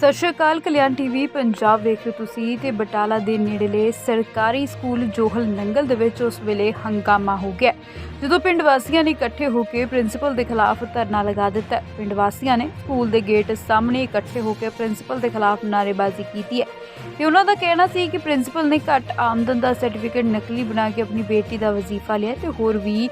ਸਤਿ ਸ਼੍ਰੀ ਅਕਾਲ, ਕਲਿਆਣ ਟੀਵੀ ਪੰਜਾਬ ਵੇਖ ਰਹੇ ਹੋ ਤੁਸੀਂ ਤੇ ਬਟਾਲਾ ਦੇ ਨੇੜਲੇ ਸਰਕਾਰੀ ਸਕੂਲ ਜੋਹਲ ਨੰਗਲ ਦੇ ਵਿੱਚ ਉਸ ਵੇਲੇ ਹੰਗਾਮਾ ਹੋ ਗਿਆ। ਜਦੋਂ ਪਿੰਡ ਵਾਸੀਆਂ ਨੇ ਇਕੱਠੇ ਹੋ ਕੇ ਪ੍ਰਿੰਸੀਪਲ ਦੇ ਖਿਲਾਫ ਧਰਨਾ ਲਗਾ ਦਿੱਤਾ, ਪਿੰਡ ਵਾਸੀਆਂ ਨੇ ਸਕੂਲ ਦੇ ਗੇਟ ਸਾਹਮਣੇ ਇਕੱਠੇ ਹੋ ਕੇ ਪ੍ਰਿੰਸੀਪਲ ਦੇ ਖਿਲਾਫ ਨਾਅਰੇਬਾਜ਼ੀ ਕੀਤੀ ਹੈ। ਤੇ ਉਹਨਾਂ ਦਾ ਕਹਿਣਾ ਸੀ ਕਿ ਪ੍ਰਿੰਸੀਪਲ ਨੇ ਘੱਟ ਆਮਦਨ ਦਾ ਸਰਟੀਫਿਕੇਟ ਨਕਲੀ ਬਣਾ ਕੇ ਆਪਣੀ ਬੇਟੀ ਦਾ ਵਜ਼ੀਫਾ ਲਿਆ ਤੇ ਹੋਰ ਵੀ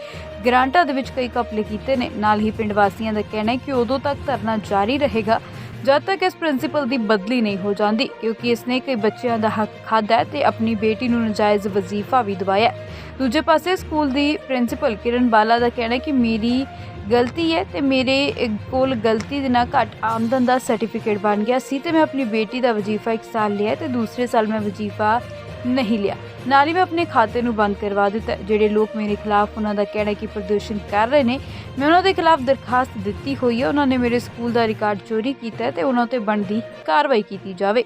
ਗ੍ਰਾਂਟਾਂ ਦੇ ਵਿੱਚ ਕਈ ਕਪਲੇ ਕੀਤੇ ਨੇ। ਨਾਲ ਹੀ ਪਿੰਡ ਵਾਸੀਆਂ ਦਾ ਕਹਿਣਾ ਹੈ ਕਿ ਉਦੋਂ ਤੱਕ ਧਰਨਾ ਜਾਰੀ ਰਹੇਗਾ। ਜਦ ਤੱਕ ਇਸ ਪ੍ਰਿੰਸੀਪਲ ਦੀ ਬਦਲੀ ਨਹੀਂ ਹੋ ਜਾਂਦੀ, ਕਿਉਂਕਿ ਇਸਨੇ ਕਈ ਬੱਚਿਆਂ ਦਾ ਹੱਕ ਖਾਧਾ ਹੈ ਤੇ ਆਪਣੀ ਬੇਟੀ ਨੂੰ ਨਜਾਇਜ਼ ਵਜ਼ੀਫਾ ਵੀ ਦਵਾਇਆ ਦੂਜੇ ਪਾਸੇ ਸਕੂਲ ਦੀ ਪ੍ਰਿੰਸੀਪਲ ਕਿਰਨ ਬਾਲਾ ਦਾ ਕਹਿਣਾ ਹੈ ਕਿ ਮੇਰੀ ਗਲਤੀ ਹੈ ਤੇ ਮੇਰੇ ਕੋਲ ਗਲਤੀ ਦੇ ਨਾਲ ਘੱਟ ਆਮਦਨ ਦਾ ਸਰਟੀਫਿਕੇਟ ਬਣ ਗਿਆ ਸੀ ਤੇ ਮੈਂ ਆਪਣੀ ਬੇਟੀ ਦਾ ਵਜ਼ੀਫਾ ਇੱਕ ਸਾਲ ਲਿਆ ਤੇ ਦੂਸਰੇ ਸਾਲ ਮੈਂ ਵਜ਼ੀਫਾ ਨਹੀਂ ਲਿਆ। ਨਾਲ ਹੀ ਮੈਂ ਆਪਣੇ ਖਾਤੇ ਨੂੰ ਬੰਦ ਕਰਵਾ ਦਿੱਤਾ। ਹੈ। ਜਿਹੜੇ ਲੋਕ ਮੇਰੇ ਖਿਲਾਫ ਉਹਨਾਂ ਦਾ ਕਹਿਣਾ ਕਿ ਪ੍ਰਦਰਸ਼ਨ ਕਰ ਰਹੇ ਨੇ ਮੈਂ ਉਹਨਾਂ ਦੇ ਖਿਲਾਫ ਦਰਖਾਸਤ ਦਿੱਤੀ ਹੋਈ ਹੈ। ਉਹਨਾਂ ਨੇ ਮੇਰੇ ਸਕੂਲ ਦਾ ਰਿਕਾਰਡ ਚੋਰੀ ਕੀਤਾ ਹੈ ਤੇ ਉਹਨਾਂ ਤੇ ਬਣਦੀ ਕਾਰਵਾਈ ਕੀਤੀ ਜਾਵੇ।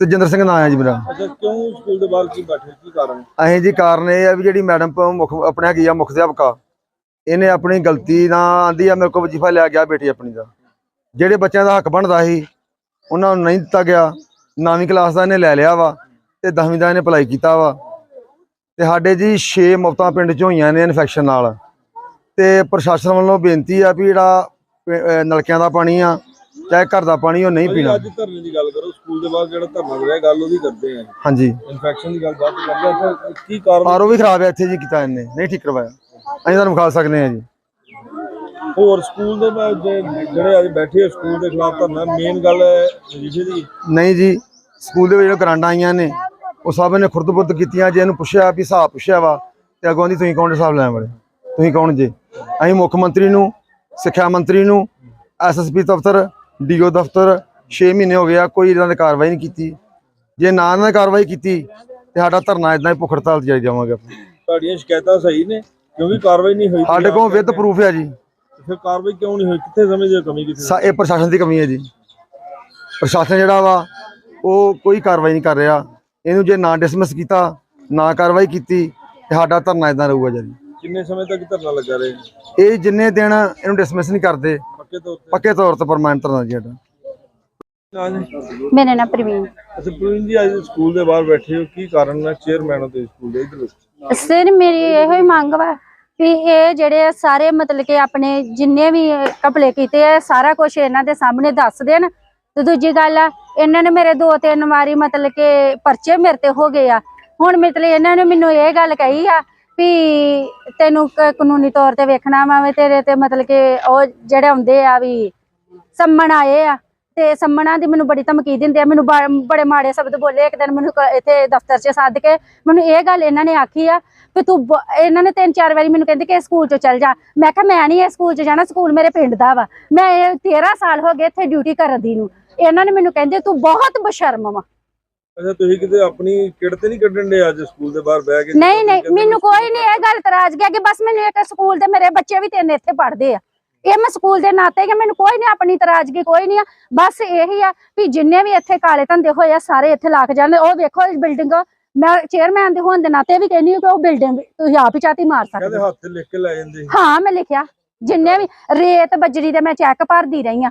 ਤੇਜਿੰਦਰ ਸਿੰਘ ਨਾਂ ਹੈ ਜੀ ਮੇਰਾ। ਅੱਛਾ ਕਿਉਂ ਸਕੂਲ ਦੇ ਬਾਹਰ ਕੀ ਬੈਠੇ? ਕੀ ਕਾਰਨ? ਅਸੀਂ ਜੀ ਕਾਰਨ ਇਹ ਆ ਵੀ ਜਿਹੜੀ ਮੈਡਮ ਮੁੱਖ ਆਪਣੇ ਹੈਗੀ ਆ ਮੁੱਖ ਅਧਿਆਪਕਾ ਇਹਨੇ ਆਪਣੀ ਗਲਤੀ ਨਾਲ ਆਂਦੀ ਆ ਮੇਰੇ ਕੋਲ ਵਜ਼ੀਫਾ ਲਿਆ ਗਿਆ ਬੇਟੀ ਆਪਣੀ ਦਾ। ਜਿਹੜੇ ਬੱਚਿਆਂ ਦਾ ਹੱਕ ਬਣਦਾ ਸੀ ਉਹਨਾਂ ਨੂੰ ਨਹੀਂ ਦਿੱਤਾ ਗਿਆ ਨੌਵੀਂ ਕਲਾਸ ਦਾ ਇਹਨੇ ਲੈ ਲਿਆ ਵਾ। ਤੇ 10ਵੀਂ ਦਾ ਇਹਨੇ ਅਪਲਾਈ ਕੀਤਾ ਵਾ। ਤੇ ਸਾਡੇ ਜੀ 6 ਮੌਤਾਂ ਪਿੰਡ 'ਚ ਹੋਈਆਂ ਨੇ ਇਨਫੈਕਸ਼ਨ ਨਾਲ। ਤੇ ਪ੍ਰਸ਼ਾਸਨ ਵੱਲੋਂ ਬੇਨਤੀ ਆ ਵੀ ਜਿਹੜਾ ਨਲਕਿਆਂ ਦਾ ਪਾਣੀ ਆ ਚਾਹੇ ਘਰ ਦਾ ਪਾਣੀ ਉਹ ਨਹੀਂ ਪੀਣਾ। ਅੱਜ ਧਰਨੇ ਦੀ ਗੱਲ ਕਰੋ ਸਕੂਲ ਦੇ ਬਾਹਰ ਜਿਹੜਾ ਧਰਨਾ ਰਿਹਾ ਗੱਲ ਉਹਦੀ ਕਰਦੇ ਆ। ਹਾਂਜੀ। ਇਨਫੈਕਸ਼ਨ ਦੀ ਗੱਲ ਬਾਅਦ ਚ ਕਰਦੇ ਆ ਕੀ ਕਾਰਨ? ਆਰਓ ਵੀ ਖਰਾਬ ਹੈ ਇੱਥੇ ਜੀ ਕੀਤਾ ਇਹਨੇ ਨਹੀਂ ਠੀਕ ਕਰਵਾਇਆ। ਅਸੀਂ ਤੁਹਾਨੂੰ ਵਿਖਾ ਸਕਦੇ ਹਾਂ ਜੀ। ਹੋਰ ਸਕੂਲ ਦੇ ਬਾਹਰ ਜੇ- ਜਿਹੜੇ ਅੱਜ ਬੈਠੇ ਆ ਸਕੂਲ ਦੇ ਖਿਲਾਫ ਧਰਨਾ ਮੇਨ ਗੱਲ ਵਜੀਫੇ ਦੀ। ਨਹੀਂ ਜੀ ਸਕੂਲ ਦੇ ਵਿੱਚ ਜੋ ਗਰਾਂਡਾਂ ਆਈਆਂ ਨੇ ਉਹ ਸਭ ਨੇ ਖੁਰਦ-ਬੁਰਦ ਕੀਤੀਆਂ ਜੇ ਇਹਨੂੰ ਪੁੱਛਿਆ ਵੀ ਹਿਸਾਬ ਪੁੱਛਿਆ ਵਾ ਤੇ ਅੱਗੋਂ ਦੀ ਤੁਸੀਂ ਕੌਣ ਹਿਸਾਬ ਲੈਣ ਵਾਲੇ। ਤੁਸੀਂ ਕੌਣ ਜੇ? ਅਸੀਂ ਮੁੱਖ ਮੰਤਰੀ ਨੂੰ ਸਿੱਖਿਆ ਮੰਤਰੀ ਨੂੰ ਐਸਐਸਪੀ ਦਫ਼ਤਰ ਡੀਓ ਦਫ਼ਤਰ 6 ਮਹੀਨੇ ਹੋ ਗਏ ਆ ਕੋਈ ਇਹਨਾਂ ਨੇ ਕਾਰਵਾਈ ਨਹੀਂ ਕੀਤੀ। ਜੇ ਨਾ ਇਹਨਾਂ ਨੇ ਕਾਰਵਾਈ ਕੀਤੀ ਤੇ ਸਾਡਾ ਧਰਨਾ ਇਦਾਂ ਹੀ ਭੁੱਖ ਹੜਤਾਲ ਤੇ ਜਾਰੀ ਜਾਵਾਂਗੇ। ਤੁਹਾਡੀਆਂ ਸ਼ਿਕਾਇਤਾਂ ਸਹੀ ਨੇ ਕਿਉਂਕਿ ਕਾਰਵਾਈ ਨਹੀਂ ਹੋਈ? ਸਾਡੇ ਕੋਲ ਵਿਦ ਪ੍ਰੂਫ ਹੈ ਜੀ। ਫਿਰ ਕਾਰਵਾਈ ਕਿਉਂ ਨਹੀਂ ਹੋਈ? ਕਿੱਥੇ ਸਮਝਦੇ ਹੋ ਕਮੀ ਕਿੱਥੇ? ਇਹ ਪ੍ਰਸ਼ਾਸਨ ਦੀ ਕਮੀ ਹੈ ਜੀ। ਪ੍ਰਸ਼ਾਸਨ ਜਿਹੜਾ ਵਾ ਉਹ ਕੋਈ ਕਾਰਵਾਈ ਨਹੀਂ ਕਰ ਰਿਹਾ। ਇਹਨੂੰ ਜੇ ਨਾ ਡਿਸਮਿਸ ਕੀਤਾ ਨਾ ਕਾਰਵਾਈ ਕੀਤੀ ਤੇ ਸਾਡਾ ਧਰਨਾ ਇਦਾਂ ਰਹੂਗਾ ਜੀ। ਕਿੰਨੇ ਸਮੇਂ ਤੱਕ ਧਰਨਾ ਲੱਗਾ ਰਹੇ ਇਹ ਜਿੰਨੇ ਦਿਨ ਇਹਨੂੰ ਡਿਸਮਿਸ ਨਹੀਂ ਕਰਦੇ ਪੱਕੇ ਤੌਰ ਤੇ? ਪੱਕੇ ਤੌਰ ਤੇ ਪਰਮਾਨੈਂਟ ਧਰਨਾ ਜੀ ਸਾਡਾ। ਮੇਰਾ ਨਾਮ ਪ੍ਰਵੀਨ। ਅੱਛਾ ਪ੍ਰਵੀਨ ਜੀ ਅੱਜ ਸਕੂਲ ਦੇ ਬਾਹਰ ਬੈਠੇ ਹੋ ਕੀ ਕਾਰਨ ਹੈ ਚੇਅਰਮੈਨ ਹੋ ਤੁਸੀਂ ਸਕੂਲ ਦੇ ਇਧਰ ਸਰ ਮੇਰੀ ਇਹੋ ਹੀ ਮੰਗ ਵਾ ਵੀ ਇਹ ਜਿਹੜੇ ਸਾਰੇ ਮਤਲਬ ਕਿ ਆਪਣੇ ਜਿੰਨੇ ਵੀ ਕਪਲੇ ਕੀਤੇ ਆ ਸਾਰਾ ਕੁਝ ਇਹਨਾਂ ਦੇ ਸਾਹਮਣੇ ਦੱਸ ਦੇਣ ਤੇ ਦੂਜੀ ਗੱਲ ਆ, ਇਹਨਾਂ ਨੇ ਮੇਰੇ ਦੋ ਤਿੰਨ ਵਾਰੀ ਮਤਲਬ ਕਿ ਪਰਚੇ ਮੇਰੇ ਤੇ ਹੋ ਗਏ ਆ। ਹੁਣ ਮਤਲਬ ਇਹਨਾਂ ਨੇ ਮੈਨੂੰ ਇਹ ਗੱਲ ਕਹੀ ਆ ਵੀ ਤੈਨੂੰ ਕਾਨੂੰਨੀ ਤੌਰ ਤੇ ਵੇਖਣਾ ਵਾ ਤੇਰੇ ਤੇ ਮਤਲਬ ਕਿ ਉਹ ਜਿਹੜੇ ਆਉਂਦੇ ਆ ਵੀ ਸੰਮਣ ਆਏ ਆ, ਤੇ ਸੰਮਣਾ ਦੀ ਮੈਨੂੰ ਬੜੀ ਧਮਕੀ ਦਿੰਦੇ ਆ। ਮੈਨੂੰ ਬੜੇ ਮਾੜੇ ਸ਼ਬਦ ਬੋਲੇ। ਇੱਕ ਦਿਨ ਮੈਨੂੰ ਇੱਥੇ ਦਫ਼ਤਰ 'ਚ ਸੱਦ ਕੇ ਮੈਨੂੰ ਇਹ ਗੱਲ ਇਹਨਾਂ ਨੇ ਆਖੀ ਆ ਵੀ ਤੂੰ ਇਹਨਾਂ ਨੇ ਤਿੰਨ ਚਾਰ ਵਾਰੀ ਮੈਨੂੰ ਕਹਿੰਦੇ ਕਿ ਸਕੂਲ 'ਚ ਚੱਲ ਜਾ। ਮੈਂ ਕਿਹਾ, ਮੈਂ ਨਹੀਂ ਇਹ ਸਕੂਲ 'ਚ ਜਾਣਾ, ਸਕੂਲ ਮੇਰੇ ਪਿੰਡ ਦਾ ਵਾ। ਮੈਂ ਇਹ 13 ਸਾਲ ਹੋ ਗਏ ਇੱਥੇ ਡਿਊਟੀ ਕਰਨ ਦੀ ਨੂੰ। ਇਹਨਾਂ ਨੇ ਮੈਨੂੰ ਕਹਿੰਦੇ ਤੂੰ ਬਹੁਤ ਬਸ਼ਰਮ ਵਾ। ਅੱਛਾ ਤੁਸੀਂ ਕਿਤੇ ਆਪਣੀ ਕਿੜ ਤੇ ਨਹੀਂ ਕੱਢਣ ਦੇ ਅੱਜ ਸਕੂਲ ਦੇ ਬਾਹਰ ਬਹਿ ਕੇ? ਨਹੀਂ ਨਹੀਂ ਮੈਨੂੰ ਕੋਈ ਨਹੀਂ ਇਹ ਗੱਲ ਤਰਾਜ ਗਿਆ ਕਿ ਬਸ ਮੈਨੂੰ ਇੱਕ ਸਕੂਲ ਦੇ ਮੇਰੇ ਬੱਚੇ ਵੀ ਤਿੰਨ ਇੱਥੇ ਪੜ੍ਹਦੇ ਆ। ਇਹ ਮੈਂ ਸਕੂਲ ਦੇ ਨਾਤੇ ਕਿ ਮੈਨੂੰ ਕੋਈ ਨਹੀਂ ਆਪਣੀ ਤਰਾਜ਼ਗੀ ਕੋਈ ਨਹੀਂ ਆ। ਬਸ ਇਹੀ ਆ ਵੀ ਜਿੰਨੇ ਵੀ ਇੱਥੇ ਕਾਲੇ ਧੰਦੇ ਹੋਏ ਆ ਸਾਰੇ ਇੱਥੇ ਲੱਗ ਜਾਂਦੇ ਉਹ ਵੇਖੋ ਇਸ ਬਿਲਡਿੰਗ ਮੈਂ ਚੇਅਰਮੈਨ ਦੇ ਹੋਣ ਦੇ ਨਾਤੇ ਵੀ ਕਹਿੰਦੀ ਕਿ ਉਹ ਬਿਲਡਿੰਗ ਤੁਸੀਂ ਆਪ ਹੀ ਚਾਤੀ ਮਾਰ ਕਹਿੰਦੇ ਸਕਦੇ ਹੋ। ਹੱਥ ਲਿਖ ਕੇ ਲੈ ਜਾਂਦੇ। ਹਾਂ ਮੈਂ ਲਿਖਿਆ। ਜਿੰਨੇ ਵੀ ਰੇਤ ਬਜਰੀ ਦੇ ਮੈਂ ਚੈੱਕ ਭਰਦੀ ਰਹੀ ਆ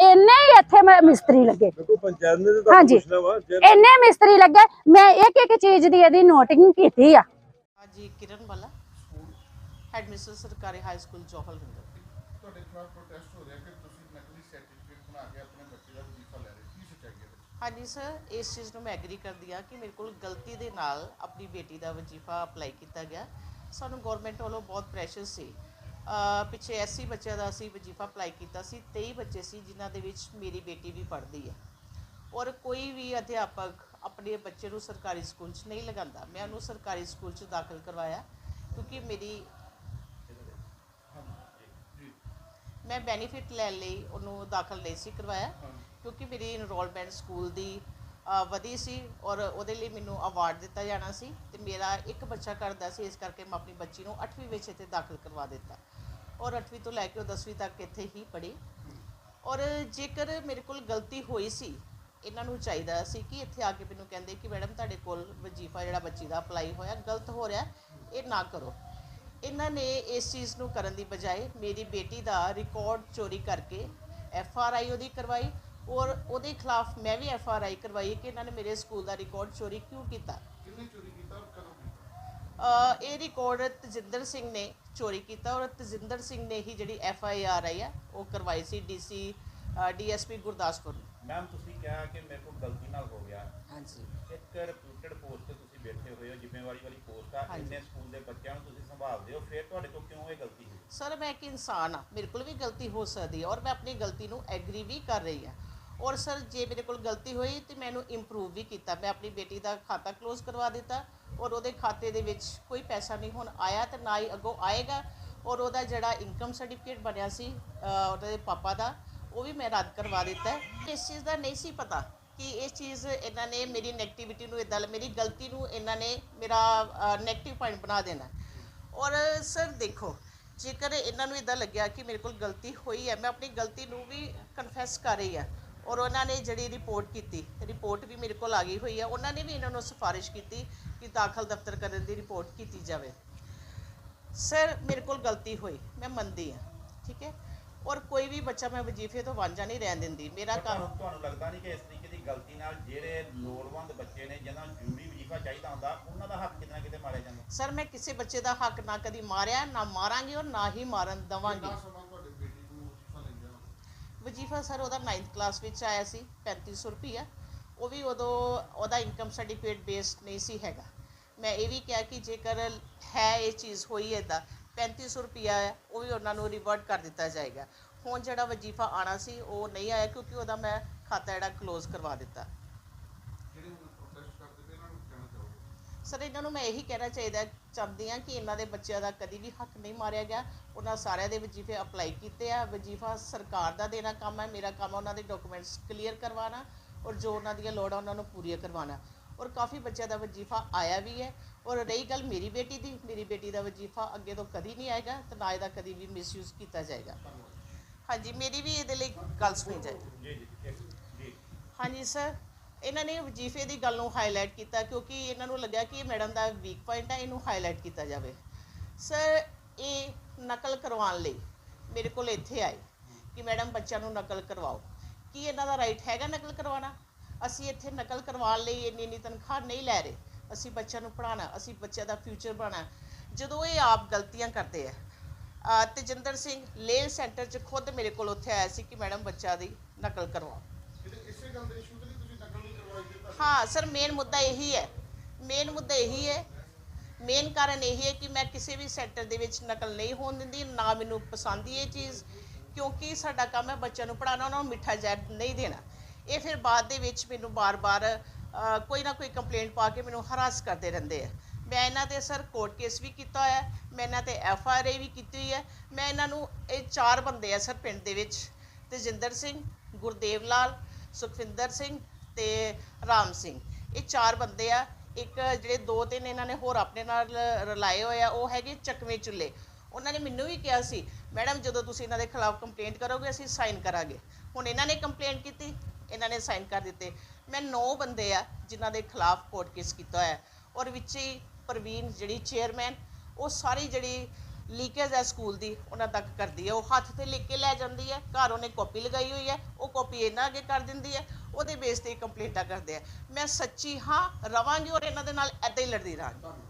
ਇੰਨੇ ਹੀ ਇੱਥੇ ਮ- ਮਿਸਤਰੀ ਲੱਗੇ। ਦੇਖੋ ਪੰਚਾਇਤ ਨੇ ਤਾਂ ਤੁਹਾਨੂੰ ਹਾਂਜੀ। ਪੁੱਛਣਾ ਵਾ ਜੇ ਇੰਨੇ ਮਿਸਤਰੀ ਲੱਗੇ ਮੈਂ ਇੱਕ ਇੱਕ ਚੀਜ਼ ਦੀ ਇਹਦੀ ਨੋਟਿੰਗ ਕੀਤੀ ਆ। ਹਾਂਜੀ ਕਿਰਨ ਵਾਲਾ। ਹੈਡ ਮਿਸਟਰ ਸਰਕਾਰੀ ਹਾਈ ਸਕੂਲ ਜੋਹਲ ਰਿੰਦਰ ਤੁਹਾਡੇ ਖਿਲਾਫ ਪ੍ਰੋਟੈਸਟ ਹੋ ਰਿਹਾ ਕਿ ਤੁਸੀਂ ਨਕਲੀ ਸਰਟੀਫਿਕੇਟ ਬਣਾ ਕੇ ਆਪਣੇ ਬੱਚੇ ਦਾ ਵਜ਼ੀਫਾ ਲੈ ਰਹੇ ਕੀ ਸੱਚਾਈ ਹੈ ਹਾਂਜੀ ਸਰ ਇਸ ਚੀਜ਼ ਨੂੰ ਮੈਂ ਐਗਰੀ ਕਰਦੀ ਹਾਂ ਕਿ ਮੇਰੇ ਕੋਲ ਗਲਤੀ ਦੇ ਨਾਲ ਆਪਣੀ ਬੇਟੀ ਦਾ ਵਜ਼ੀਫਾ ਅਪਲਾਈ ਕੀਤਾ ਗਿਆ। ਸਾਨੂੰ ਗਵਰਨਮੈਂਟ ਵੱਲੋਂ ਬਹੁਤ ਪ੍ਰੈਸ਼ਰ ਸੀ ਪਿੱਛੇ 80 ਬੱਚਿਆਂ ਦਾ ਅਸੀਂ ਵਜ਼ੀਫਾ ਅਪਲਾਈ ਕੀਤਾ ਸੀ 23 ਬੱਚੇ ਸੀ ਜਿਨ੍ਹਾਂ ਦੇ ਵਿੱਚ ਮੇਰੀ ਬੇਟੀ ਵੀ ਪੜ੍ਹਦੀ ਹੈ। ਔਰ ਕੋਈ ਵੀ ਅਧਿਆਪਕ ਆਪਣੇ ਬੱਚੇ ਨੂੰ ਸਰਕਾਰੀ ਸਕੂਲ 'ਚ ਨਹੀਂ ਲਗਾਉਂਦਾ। ਮੈਂ ਉਹਨੂੰ ਸਰਕਾਰੀ ਸਕੂਲ 'ਚ ਦਾਖਲ ਕਰਵਾਇਆ ਕਿਉਂਕਿ ਮੇਰੀ ਮੈਂ ਬੈਨੀਫਿਟ ਲੈਣ ਲਈ ਉਹਨੂੰ ਦਾਖਲ ਨਹੀਂ ਸੀ ਕਰਵਾਇਆ ਕਿਉਂਕਿ ਮੇਰੀ ਇਨਰੋਲਮੈਂਟ ਸਕੂਲ ਦੀ ਵਧੀ ਸੀ ਔਰ ਉਹਦੇ ਲਈ ਮੈਨੂੰ ਅਵਾਰਡ ਦਿੱਤਾ ਜਾਣਾ ਸੀ ਤੇ ਮੇਰਾ ਇੱਕ ਬੱਚਾ ਕਰਦਾ ਸੀ, ਇਸ ਕਰਕੇ ਮੈਂ ਆਪਣੀ ਬੱਚੀ ਨੂੰ 8ਵੀਂ ਵਿੱਚ ਇੱਥੇ ਦਾਖਲ ਕਰਵਾ ਦਿੱਤਾ। ਔਰ 8ਵੀਂ ਤੋਂ ਲੈ ਕੇ ਉਹ 10ਵੀਂ ਤੱਕ ਇੱਥੇ ਹੀ ਪੜ੍ਹੀ। ਔਰ ਜੇਕਰ ਮੇਰੇ ਕੋਲ ਗਲਤੀ ਹੋਈ ਸੀ, ਇਹਨਾਂ ਨੂੰ ਚਾਹੀਦਾ ਸੀ ਕਿ ਇੱਥੇ ਆ ਕੇ ਮੈਨੂੰ ਕਹਿੰਦੇ ਕਿ ਮੈਡਮ ਤੁਹਾਡੇ ਕੋਲ ਵਜੀਫਾ ਜਿਹੜਾ ਬੱਚੀ ਦਾ ਅਪਲਾਈ ਹੋਇਆ, ਗਲਤ ਹੋ ਰਿਹਾ, ਇਹ ਨਾ ਕਰੋ। ਇਹਨਾਂ ਨੇ ਇਸ ਚੀਜ਼ ਨੂੰ ਕਰਨ ਦੀ ਬਜਾਏ ਮੇਰੀ ਬੇਟੀ ਦਾ ਰਿਕਾਰਡ ਚੋਰੀ ਕਰਕੇ ਐਫ ਆਰ ਆਈ ਉਹਦੀ ਕਰਵਾਈ ਔਰ ਉਹਦੇ ਖਿਲਾਫ ਮੈਂ ਵੀ ਐਫ ਆਰ ਆਈ ਕਰਵਾਈ ਕਿ ਇਹਨਾਂ ਨੇ ਮੇਰੇ ਸਕੂਲ ਦਾ ਰਿਕਾਰਡ ਚੋਰੀ ਕਿਉਂ ਕੀਤਾ ਕਿੰਨੇ ਚੋਰੀ ਕੀਤਾ ਔਰ ਕਦੋਂ ਕੀਤਾ ਅ, ਇਹ ਰਿਕਾਰਡ ਤਜਿੰਦਰ ਸਿੰਘ ਨੇ ਚੋਰੀ ਕੀਤਾ ਔਰ ਤਜਿੰਦਰ ਸਿੰਘ ਨੇ ਹੀ ਜਿਹੜੀ ਐਫ ਆਈ ਆਰ ਆਈ ਆ ਉਹ ਕਰਵਾਈ ਸੀ ਡੀਸੀ ਡੀਐਸਪੀ ਗੁਰਦਾਸਪੁਰ ਮੈਮ ਤੁਸੀਂ ਕਿਹਾ ਕਿ ਮੇਰੇ ਕੋਲ ਗਲਤੀ ਨਾਲ ਹੋ ਗਿਆ। ਹਾਂਜੀ। ਇੱਕ ਰਿਪਿਊਟਡ ਪੋਸਟ ਤੇ ਤੁਸੀਂ ਬੈਠੇ ਹੋਏ ਹੋ ਜ਼ਿੰਮੇਵਾਰੀ ਵਾਲੀ ਪੋਸਟ ਆ। ਇੰਨੇ ਸਕੂਲ ਦੇ ਬੱਚਿਆਂ ਨੂੰ ਤੁਸੀਂ ਸੰਭਾਲਦੇ ਹੋ ਫਿਰ ਤੁਹਾਡੇ ਕੋਲ ਕਿਉਂ ਇਹ ਗਲਤੀ ਹੋਈ? ਸਰ ਮੈਂ ਇੱਕ ਇਨਸਾਨ ਆ ਮੇਰੇ ਕੋਲ ਵੀ ਗਲਤੀ ਹੋ ਸਕਦੀ ਹੈ ਔਰ ਮੈਂ ਆਪਣੀ ਗਲਤੀ ਨੂੰ ਐਗਰੀ ਵੀ ਕਰ ਰਹੀ ਹਾਂ। ਔਰ ਸਰ, ਜੇ ਮੇਰੇ ਕੋਲ ਗਲਤੀ ਹੋਈ ਤੇ ਮੈਨੂੰ ਇੰਪਰੂਵ ਵੀ ਕੀਤਾ। ਮੈਂ ਆਪਣੀ ਬੇਟੀ ਦਾ ਖਾਤਾ ਕਲੋਜ਼ ਕਰਵਾ ਦਿੱਤਾ ਔਰ ਉਹਦੇ ਖਾਤੇ ਦੇ ਵਿੱਚ ਕੋਈ ਪੈਸਾ ਨਹੀਂ ਹੁਣ ਆਇਆ ਤੇ ਨਾ ਹੀ ਅੱਗੋਂ ਆਏਗਾ ਔਰ ਉਹਦਾ ਜਿਹੜਾ ਇਨਕਮ ਸਰਟੀਫਿਕੇਟ ਬਣਿਆ ਸੀ ਉਹਦੇ ਪਾਪਾ ਦਾ, ਉਹ ਵੀ ਮੈਂ ਰੱਦ ਕਰਵਾ ਦਿੱਤਾ ਇਸ ਚੀਜ਼ ਦਾ ਨਹੀਂ ਸੀ ਪਤਾ ਕਿ ਇਹ ਚੀਜ਼ ਇਹਨਾਂ ਨੇ ਮੇਰੀ ਨੈਗੇਟਿਵਿਟੀ ਨੂੰ ਇਦਾਂ ਮੇਰੀ ਗਲਤੀ ਨੂੰ ਇਹਨਾਂ ਨੇ ਮੇਰਾ ਨੈਗੇਟਿਵ ਪੁਆਇੰਟ ਬਣਾ ਦੇਣਾ ਔਰ ਸਰ, ਦੇਖੋ, ਜੇਕਰ ਇਹਨਾਂ ਨੂੰ ਇਦਾਂ ਲੱਗਿਆ ਕਿ ਮੇਰੇ ਕੋਲ ਗਲਤੀ ਹੋਈ ਹੈ, ਮੈਂ ਆਪਣੀ ਗਲਤੀ ਨੂੰ ਵੀ ਕਨਫੈਸ ਕਰ ਰਹੀ ਹਾਂ ਔਰ ਉਹਨਾਂ ਨੇ ਜਿਹੜੀ ਰਿਪੋਰਟ ਕੀਤੀ ਰਿਪੋਰਟ ਵੀ ਮੇਰੇ ਕੋਲ ਆ ਗਈ ਹੋਈ ਹੈ ਉਹਨਾਂ ਨੇ ਵੀ ਇਹਨਾਂ ਨੂੰ ਸਿਫਾਰਿਸ਼ ਕੀਤੀ ਕਿ ਦਾਖਲ ਦਫ਼ਤਰ ਕਰਨ ਦੀ ਰਿਪੋਰਟ ਕੀਤੀ ਜਾਵੇ। ਸਰ ਮੇਰੇ ਕੋਲ ਗਲਤੀ ਹੋਈ ਮੈਂ ਮੰਨਦੀ ਹਾਂ ਠੀਕ ਹੈ? ਔਰ ਕੋਈ ਵੀ ਬੱਚਾ ਮੈਂ ਵਜੀਫੇ ਤੋਂ ਵਾਂਝਾ ਨਹੀਂ ਰਹਿਣ ਦਿੰਦੀ। ਮੇਰਾ ਕੰਮ ਤੁਹਾਨੂੰ ਲੱਗਦਾ ਨਹੀਂ ਕਿ ਇਸ ਤਰੀਕੇ ਦੀ ਗਲਤੀ ਨਾਲ ਜਿਹੜੇ ਲੋੜਵੰਦ ਬੱਚੇ ਨੇ ਜਿਹਨਾਂ ਨੂੰ ਜ਼ਰੂਰੀ ਵਜ਼ੀਫਾ ਚਾਹੀਦਾ ਹੁੰਦਾ ਉਹਨਾਂ ਦਾ ਹੱਕ ਕਿਤੇ ਨਾ ਕਿਤੇ ਮਾਰਿਆ ਜਾਂਦਾ? ਸਰ ਮੈਂ ਕਿਸੇ ਬੱਚੇ ਦਾ ਹੱਕ ਨਾ ਕਦੀ ਮਾਰਿਆ ਨਾ ਮਾਰਾਂਗੀ ਔਰ ਨਾ ਹੀ ਮਾਰਨ ਦਵਾਂਗੀ ਕਿੰਨਾ ਸਮਾਂ ਤੁਹਾਡੇ ਬੇਟੀ ਨੂੰ ਵਜ਼ੀਫਾ ਲੈਂਦੇ ਹੋ ਵਜੀਫਾ ਸਰ ਉਹਦਾ 9th ਕਲਾਸ ਵਿੱਚ ਆਇਆ ਸੀ 3500 ਰੁਪਈਆ। ਉਹ ਵੀ ਉਦੋਂ ਉਹਦਾ ਇਨਕਮ ਸਰਟੀਫਿਕੇਟ ਬੇਸਡ ਨਹੀਂ ਸੀ ਹੈਗਾ। ਮੈਂ ਇਹ ਵੀ ਕਿਹਾ ਕਿ ਜੇਕਰ ਹੈ ਇਹ ਚੀਜ਼ ਹੋਈ ਇਦਾਂ 3500 ਰੁਪਈਆ ਉਹ ਵੀ ਉਹਨਾਂ ਨੂੰ ਰਿਵਰਟ ਕਰ ਦਿੱਤਾ ਜਾਏਗਾ। ਹੁਣ ਜਿਹੜਾ ਵਜੀਫਾ ਆਣਾ ਸੀ, ਉਹ ਨਹੀਂ ਆਇਆ ਕਿਉਂਕਿ ਉਹਦਾ ਮੈਂ ਖਾਤਾ ਜਿਹੜਾ ਕਲੋਜ਼ ਕਰਵਾ ਦਿੱਤਾ ਜਿਹੜੇ ਹੁਣ ਪ੍ਰੋਟੈਸਟ ਕਰਦੇ ਪਏ ਇਹਨਾਂ ਨੂੰ ਕੀ ਕਹਿਣਾ ਚਾਹੋਗੇ ਸਰ ਇਹਨਾਂ ਨੂੰ ਮੈਂ ਇਹੀ ਕਹਿਣਾ ਚਾਹੀਦਾ ਚਾਹੁੰਦੀ ਹਾਂ ਕਿ ਇਹਨਾਂ ਦੇ ਬੱਚਿਆਂ ਦਾ ਕਦੀ ਵੀ ਹੱਕ ਨਹੀਂ ਮਾਰਿਆ ਗਿਆ। ਉਹਨਾਂ ਸਾਰਿਆਂ ਦੇ ਵਜੀਫੇ ਅਪਲਾਈ ਕੀਤੇ ਆ। ਵਜੀਫਾ ਸਰਕਾਰ ਦਾ ਦੇਣਾ ਕੰਮ ਹੈ। ਮੇਰਾ ਕੰਮ ਉਹਨਾਂ ਦੇ ਡਾਕੂਮੈਂਟਸ ਕਲੀਅਰ ਕਰਵਾਉਣਾ ਔਰ ਜੋ ਉਹਨਾਂ ਦੀਆਂ ਲੋੜਾਂ ਉਹਨਾਂ ਨੂੰ ਪੂਰੀਆਂ ਕਰਵਾਉਣਾ। ਔਰ ਕਾਫੀ ਬੱਚਿਆਂ ਦਾ ਵਜੀਫਾ ਆਇਆ ਵੀ ਹੈ। ਔਰ ਰਹੀ ਗੱਲ ਮੇਰੀ ਬੇਟੀ ਦੀ ਮੇਰੀ ਬੇਟੀ ਦਾ ਵਜੀਫਾ ਅੱਗੇ ਤੋਂ ਕਦੀ ਨਹੀਂ ਆਏਗਾ ਤੇ ਨਾ ਇਹਦਾ ਕਦੀ ਵੀ ਮਿਸਯੂਜ਼ ਕੀਤਾ ਜਾਏਗਾ। ਹਾਂਜੀ ਮੇਰੀ ਵੀ ਇਹਦੇ ਲਈ ਗੱਲ ਸੁਣੀ ਜਾਏ। ਜੀ ਜੀ ਇੱਕ- ਜੀ। ਹਾਂਜੀ ਸਰ ਇਹਨਾਂ ਨੇ ਵਜੀਫੇ ਦੀ ਗੱਲ ਨੂੰ ਹਾਈਲਾਈਟ ਕੀਤਾ ਕਿਉਂਕਿ ਇਹਨਾਂ ਨੂੰ ਲੱਗਿਆ ਕਿ ਇਹ ਮੈਡਮ ਦਾ ਵੀਕ ਪੁਆਇੰਟ ਹੈ ਇਹਨੂੰ ਹਾਈਲਾਈਟ ਕੀਤਾ ਜਾਵੇ। ਸਰ ਇਹ ਨਕਲ ਕਰਵਾਉਣ ਲਈ ਮੇਰੇ ਕੋਲ ਇੱਥੇ ਆਏ ਕਿ ਮੈਡਮ ਬੱਚਿਆਂ ਨੂੰ ਨਕਲ ਕਰਵਾਓ। ਕੀ ਇਹਨਾਂ ਦਾ ਰਾਈਟ ਹੈਗਾ ਨਕਲ ਕਰਵਾਉਣਾ? ਅਸੀਂ ਇੱਥੇ ਨਕਲ ਕਰਵਾਉਣ ਲਈ ਇੰਨੀ ਇੰਨੀ ਤਨਖਾਹ ਨਹੀਂ ਲੈ ਰਹੇ। ਅਸੀਂ ਬੱਚਿਆਂ ਨੂੰ ਪੜ੍ਹਾਉਣਾ, ਅਸੀਂ ਬੱਚਿਆਂ ਦਾ ਫਿਊਚਰ ਬਣਾਉਣਾ। ਜਦੋਂ ਇਹ ਆਪ ਗਲਤੀਆਂ ਕਰਦੇ ਆ, ਅਹ ਤੇਜਿੰਦਰ ਸਿੰਘ ਲੇਲ ਸੈਂਟਰ 'ਚ ਖੁਦ ਮੇਰੇ ਕੋਲ ਉੱਥੇ ਆਇਆ ਸੀ ਕਿ ਮੈਡਮ ਬੱਚਾ ਦੀ ਨਕਲ ਕਰਵਾਓ। ਇਸੇ ਗੱਲ ਦੇ ਇਸ਼ੂ ਤੇ ਲਈ ਤੁਸੀਂ ਨਕਲ ਨਹੀਂ ਕਰਵਾਈ ਦਿੱਤਾ ਹਾਂ, ਸਰ ਮੇਨ ਮੁੱਦਾ ਇਹੀ ਹੈ। ਮੇਨ ਮੁੱਦਾ ਇਹੀ ਹੈ। ਮੇਨ ਕਾਰਨ ਇਹੀ ਹੈ ਕਿ ਮੈਂ ਕਿਸੇ ਵੀ ਸੈਕਟਰ ਦੇ ਵਿੱਚ ਨਕਲ ਨਹੀਂ ਹੋਣ ਦਿੰਦੀ, ਨਾ ਮੈਨੂੰ ਪਸੰਦ ਹੀ ਇਹ ਚੀਜ਼, ਕਿਉਂਕਿ ਸਾਡਾ ਕੰਮ ਹੈ ਬੱਚਿਆਂ ਨੂੰ ਪੜਾਉਣਾ ਉਹਨਾਂ ਨੂੰ ਮਿੱਠਾ ਜ਼ਹਿਰ ਨਹੀਂ ਦੇਣਾ। ਇਹ ਫਿਰ ਬਾਅਦ ਦੇ ਵਿੱਚ ਮੈਨੂੰ ਬਾਰ-ਬਾਰ ਕੋਈ ਨਾ ਕੋਈ ਕੰਪਲੇਂਟ ਪਾ ਕੇ ਮੈਨੂੰ ਹਰਾਸ ਕਰਦੇ ਰਹਿੰਦੇ ਆ। ਮੈਂ ਇਹਨਾਂ ਤੇ, ਸਰ ਕੋਰਟ ਕੇਸ ਵੀ ਕੀਤਾ ਹੋਇਆ ਮੈਂ ਇਹਨਾਂ ਤੇ ਐਫ ਆਰ ਆਈ ਵੀ ਕੀਤੀ ਹੋਈ ਹੈ। ਮੈਂ ਇਹਨਾਂ ਨੂੰ, ਇਹ ਚਾਰ ਬੰਦੇ ਆ, ਸਰ, ਪਿੰਡ ਦੇ ਵਿੱਚ। ਤੇਜਿੰਦਰ ਸਿੰਘ, ਗੁਰਦੇਵ ਲਾਲ, ਸੁਖਵਿੰਦਰ ਸਿੰਘ ਤੇ ਰਾਮ ਸਿੰਘ। ਇਹ ਚਾਰ ਬੰਦੇ ਆ। ਇੱਕ ਜਿਹੜੇ ਦੋ ਤਿੰਨ ਇਹਨਾਂ ਨੇ ਹੋਰ ਆਪਣੇ ਨਾਲ ਰਲਾਏ ਹੋਏ ਆ, ਉਹ ਹੈਗੇ ਚੱਕਵੇਂ ਚੁੱਲੇ ਉਹਨਾਂ ਨੇ ਮੈਨੂੰ ਵੀ ਕਿਹਾ ਸੀ, ਮੈਡਮ, ਜਦੋਂ ਤੁਸੀਂ ਇਹਨਾਂ ਦੇ ਖਿਲਾਫ ਕੰਪਲੇਂਟ ਕਰੋਗੇ, ਅਸੀਂ ਸਾਈਨ ਕਰਾਂਗੇ। ਹੁਣ ਇਹਨਾਂ ਨੇ ਕੰਪਲੇਂਟ ਕੀਤੀ, ਇਹਨਾਂ ਨੇ ਸਾਈਨ ਕਰ ਦਿੱਤੇ। ਮੈਂ ਨੌ ਬੰਦੇ ਆ ਜਿਨ੍ਹਾਂ ਦੇ ਖਿਲਾਫ ਕੋਰਟ ਕੇਸ ਕੀਤਾ ਹੋਇਆ। ਔਰ ਵਿੱਚ ਹੀ ਪ੍ਰਵੀਨ ਜਿਹੜੀ ਚੇਅਰਮੈਨ ਉਹ ਸਾਰੀ ਜਿਹੜੀ ਲੀਕੇਜ ਹੈ ਸਕੂਲ ਦੀ, ਉਹਨਾਂ ਤੱਕ ਕਰਦੀ ਹੈ। ਉਹ ਹੱਥ ਤੇ ਲਿਖ ਕੇ ਲੈ ਜਾਂਦੀ ਹੈ। ਘਰ ਉਹਨੇ ਕਾਪੀ ਲਗਾਈ ਹੋਈ ਹੈ। ਉਹ ਕਾਪੀ ਇਹਨਾਂ ਅੱਗੇ ਕਰ ਦਿੰਦੀ ਹੈ। ਉਹਦੇ ਬੇਸ ਤੇ ਕੰਪਲੇਂਟਾਂ ਕਰਦੇ ਆ। ਮੈਂ ਸੱਚੀ ਹਾਂ, ਰਵਾਂਗੀ ਔਰ ਇਹਨਾਂ ਦੇ ਨਾਲ ਐਦਾਂ ਹੀ ਲੜਦੀ ਰਹਾਂਗੀ।